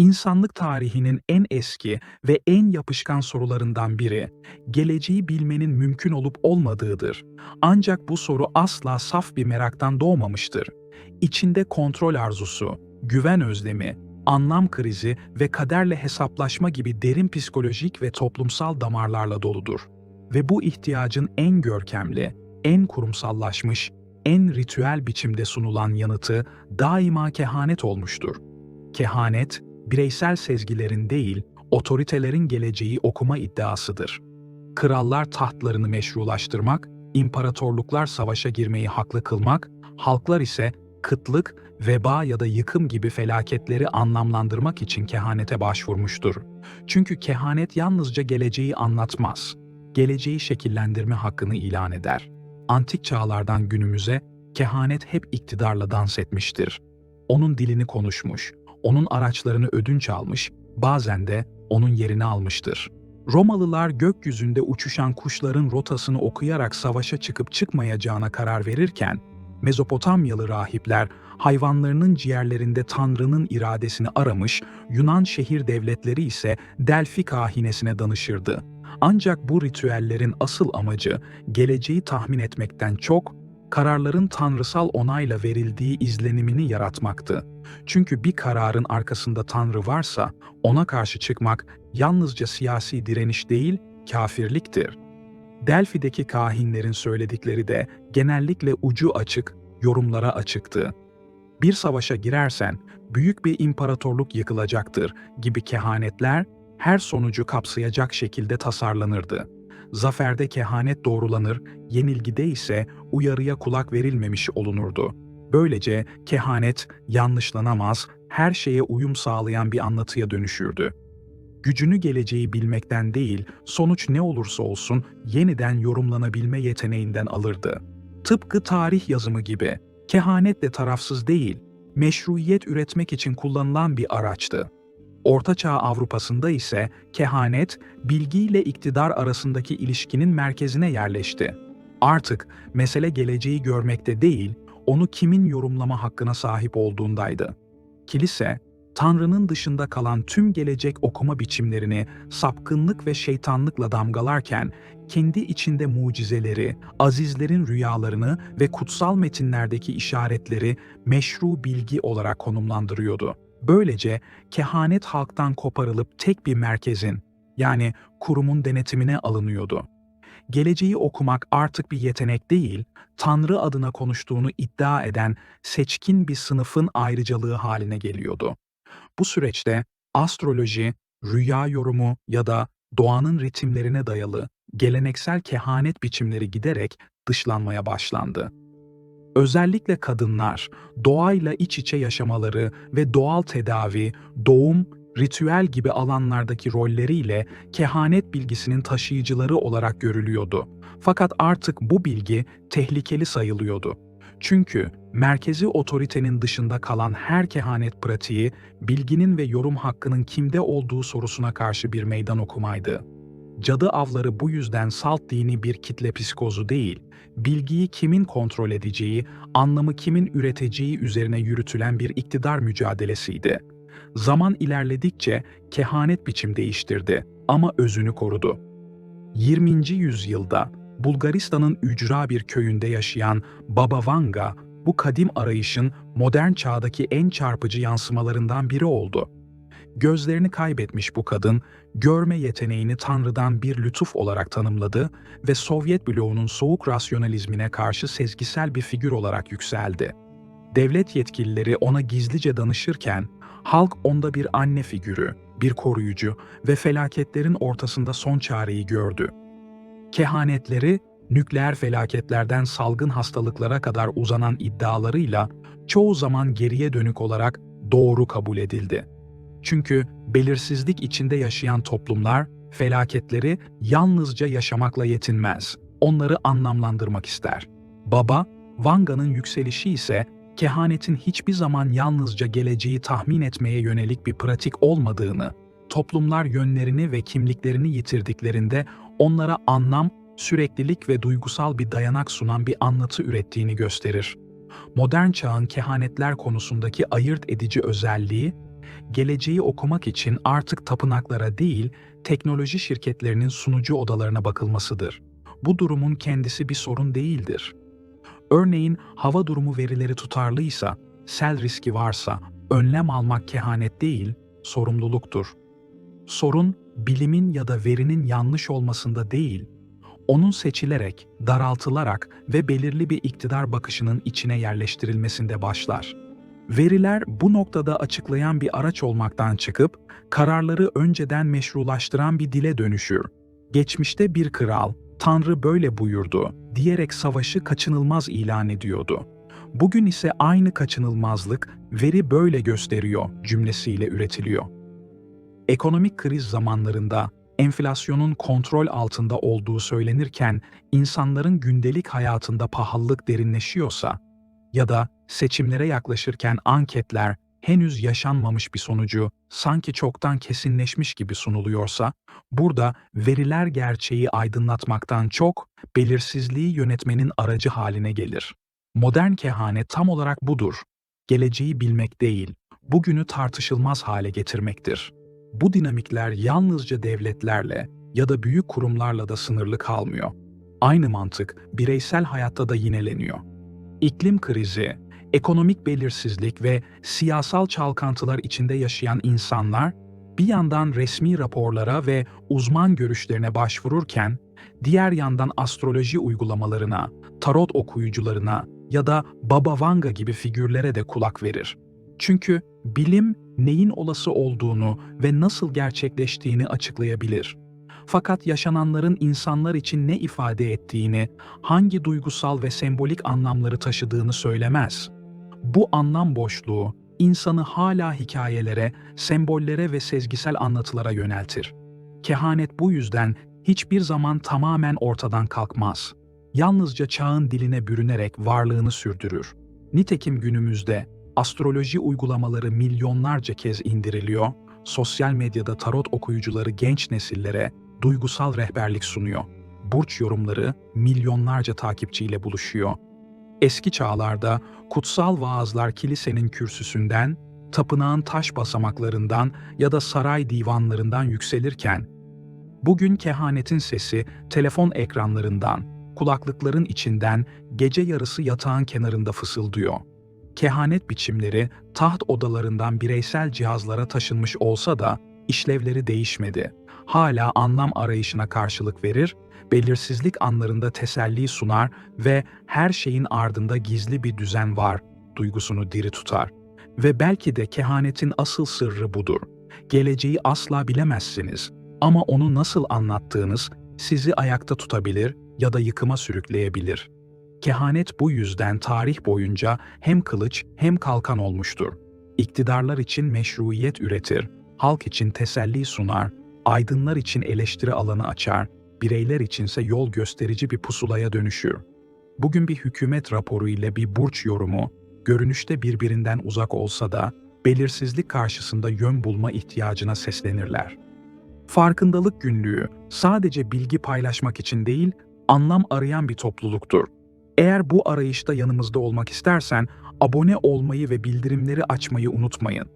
İnsanlık tarihinin en eski ve en yapışkan sorularından biri, geleceği bilmenin mümkün olup olmadığıdır. Ancak bu soru asla saf bir meraktan doğmamıştır. İçinde kontrol arzusu, güven özlemi, anlam krizi ve kaderle hesaplaşma gibi derin psikolojik ve toplumsal damarlarla doludur. Ve bu ihtiyacın en görkemli, en kurumsallaşmış, en ritüel biçimde sunulan yanıtı daima kehanet olmuştur. Kehanet, bireysel sezgilerin değil, otoritelerin geleceği okuma iddiasıdır. Krallar tahtlarını meşrulaştırmak, imparatorluklar savaşa girmeyi haklı kılmak, halklar ise kıtlık, veba ya da yıkım gibi felaketleri anlamlandırmak için kehanete başvurmuştur. Çünkü kehanet yalnızca geleceği anlatmaz, geleceği şekillendirme hakkını ilan eder. Antik çağlardan günümüze kehanet hep iktidarla dans etmiştir. Onun dilini konuşmuş, onun araçlarını ödünç almış, bazen de onun yerini almıştır. Romalılar gökyüzünde uçuşan kuşların rotasını okuyarak savaşa çıkıp çıkmayacağına karar verirken, Mezopotamyalı rahipler hayvanlarının ciğerlerinde Tanrı'nın iradesini aramış, Yunan şehir devletleri ise Delfi kahinesine danışırdı. Ancak bu ritüellerin asıl amacı geleceği tahmin etmekten çok, kararların tanrısal onayla verildiği izlenimini yaratmaktı. Çünkü bir kararın arkasında Tanrı varsa ona karşı çıkmak yalnızca siyasi direniş değil, kafirliktir. Delfi'deki kahinlerin söyledikleri de genellikle ucu açık, yorumlara açıktı. Bir savaşa girersen büyük bir imparatorluk yıkılacaktır gibi kehanetler her sonucu kapsayacak şekilde tasarlanırdı. Zaferde kehanet doğrulanır, yenilgide ise uyarıya kulak verilmemiş olunurdu. Böylece kehanet yanlışlanamaz, her şeye uyum sağlayan bir anlatıya dönüşürdü. Gücünü geleceği bilmekten değil, sonuç ne olursa olsun yeniden yorumlanabilme yeteneğinden alırdı. Tıpkı tarih yazımı gibi, kehanet de tarafsız değil, meşruiyet üretmek için kullanılan bir araçtı. Ortaçağ Avrupa'sında ise kehanet, bilgiyle iktidar arasındaki ilişkinin merkezine yerleşti. Artık mesele geleceği görmekte değil, onu kimin yorumlama hakkına sahip olduğundaydı. Kilise, Tanrı'nın dışında kalan tüm gelecek okuma biçimlerini sapkınlık ve şeytanlıkla damgalarken, kendi içinde mucizeleri, azizlerin rüyalarını ve kutsal metinlerdeki işaretleri meşru bilgi olarak konumlandırıyordu. Böylece kehanet halktan koparılıp tek bir merkezin, yani kurumun denetimine alınıyordu. Geleceği okumak artık bir yetenek değil, Tanrı adına konuştuğunu iddia eden seçkin bir sınıfın ayrıcalığı haline geliyordu. Bu süreçte astroloji, rüya yorumu ya da doğanın ritimlerine dayalı geleneksel kehanet biçimleri giderek dışlanmaya başlandı. Özellikle kadınlar doğayla iç içe yaşamaları ve doğal tedavi, doğum, ritüel gibi alanlardaki rolleriyle kehanet bilgisinin taşıyıcıları olarak görülüyordu. Fakat artık bu bilgi tehlikeli sayılıyordu. Çünkü merkezi otoritenin dışında kalan her kehanet pratiği, bilginin ve yorum hakkının kimde olduğu sorusuna karşı bir meydan okumaydı. Cadı avları bu yüzden salt dini bir kitle psikozu değil, bilgiyi kimin kontrol edeceği, anlamı kimin üreteceği üzerine yürütülen bir iktidar mücadelesiydi. Zaman ilerledikçe kehanet biçim değiştirdi ama özünü korudu. 20. yüzyılda Bulgaristan'ın ücra bir köyünde yaşayan Baba Vanga, bu kadim arayışın modern çağdaki en çarpıcı yansımalarından biri oldu. Gözlerini kaybetmiş bu kadın, görme yeteneğini Tanrı'dan bir lütuf olarak tanımladı ve Sovyet bloğunun soğuk rasyonalizmine karşı sezgisel bir figür olarak yükseldi. Devlet yetkilileri ona gizlice danışırken, halk onda bir anne figürü, bir koruyucu ve felaketlerin ortasında son çareyi gördü. Kehanetleri, nükleer felaketlerden salgın hastalıklara kadar uzanan iddialarıyla çoğu zaman geriye dönük olarak doğru kabul edildi. Çünkü belirsizlik içinde yaşayan toplumlar felaketleri yalnızca yaşamakla yetinmez, onları anlamlandırmak ister. Baba, Vanga'nın yükselişi ise kehanetin hiçbir zaman yalnızca geleceği tahmin etmeye yönelik bir pratik olmadığını, toplumlar yönlerini ve kimliklerini yitirdiklerinde onlara anlam, süreklilik ve duygusal bir dayanak sunan bir anlatı ürettiğini gösterir. Modern çağın kehanetler konusundaki ayırt edici özelliği, geleceği okumak için artık tapınaklara değil, teknoloji şirketlerinin sunucu odalarına bakılmasıdır. Bu durumun kendisi bir sorun değildir. Örneğin hava durumu verileri tutarlıysa, sel riski varsa önlem almak kehanet değil, sorumluluktur. Sorun bilimin ya da verinin yanlış olmasında değil, onun seçilerek, daraltılarak ve belirli bir iktidar bakışının içine yerleştirilmesinde başlar. Veriler bu noktada açıklayan bir araç olmaktan çıkıp kararları önceden meşrulaştıran bir dile dönüşür. Geçmişte bir kral, Tanrı böyle buyurdu diyerek savaşı kaçınılmaz ilan ediyordu. Bugün ise aynı kaçınılmazlık veri böyle gösteriyor cümlesiyle üretiliyor. Ekonomik kriz zamanlarında enflasyonun kontrol altında olduğu söylenirken insanların gündelik hayatında pahalılık derinleşiyorsa ya da seçimlere yaklaşırken anketler henüz yaşanmamış bir sonucu sanki çoktan kesinleşmiş gibi sunuluyorsa, burada veriler gerçeği aydınlatmaktan çok belirsizliği yönetmenin aracı haline gelir. Modern kehanet tam olarak budur. Geleceği bilmek değil, bugünü tartışılmaz hale getirmektir. Bu dinamikler yalnızca devletlerle ya da büyük kurumlarla da sınırlı kalmıyor. Aynı mantık bireysel hayatta da yineleniyor. İklim krizi, ekonomik belirsizlik ve siyasal çalkantılar içinde yaşayan insanlar bir yandan resmi raporlara ve uzman görüşlerine başvururken diğer yandan astroloji uygulamalarına, tarot okuyucularına ya da Baba Vanga gibi figürlere de kulak verir. Çünkü bilim neyin olası olduğunu ve nasıl gerçekleştiğini açıklayabilir. Fakat yaşananların insanlar için ne ifade ettiğini, hangi duygusal ve sembolik anlamları taşıdığını söylemez. Bu anlam boşluğu insanı hala hikayelere, sembollere ve sezgisel anlatılara yöneltir. Kehanet bu yüzden hiçbir zaman tamamen ortadan kalkmaz. Yalnızca çağın diline bürünerek varlığını sürdürür. Nitekim günümüzde astroloji uygulamaları milyonlarca kez indiriliyor, sosyal medyada tarot okuyucuları genç nesillere duygusal rehberlik sunuyor. Burç yorumları milyonlarca takipçiyle buluşuyor. Eski çağlarda kutsal vaazlar kilisenin kürsüsünden, tapınağın taş basamaklarından ya da saray divanlarından yükselirken, bugün kehanetin sesi telefon ekranlarından, kulaklıkların içinden gece yarısı yatağın kenarında fısıldıyor. Kehanet biçimleri taht odalarından bireysel cihazlara taşınmış olsa da işlevleri değişmedi. Hala anlam arayışına karşılık verir, belirsizlik anlarında teselli sunar ve her şeyin ardında gizli bir düzen var duygusunu diri tutar. Ve belki de kehanetin asıl sırrı budur. Geleceği asla bilemezsiniz ama onu nasıl anlattığınız sizi ayakta tutabilir ya da yıkıma sürükleyebilir. Kehanet bu yüzden tarih boyunca hem kılıç hem kalkan olmuştur. İktidarlar için meşruiyet üretir, halk için teselli sunar, aydınlar için eleştiri alanı açar, bireyler içinse yol gösterici bir pusulaya dönüşür. Bugün bir hükümet raporu ile bir burç yorumu, görünüşte birbirinden uzak olsa da belirsizlik karşısında yön bulma ihtiyacına seslenirler. Farkındalık günlüğü sadece bilgi paylaşmak için değil, anlam arayan bir topluluktur. Eğer bu arayışta yanımızda olmak istersen abone olmayı ve bildirimleri açmayı unutmayın.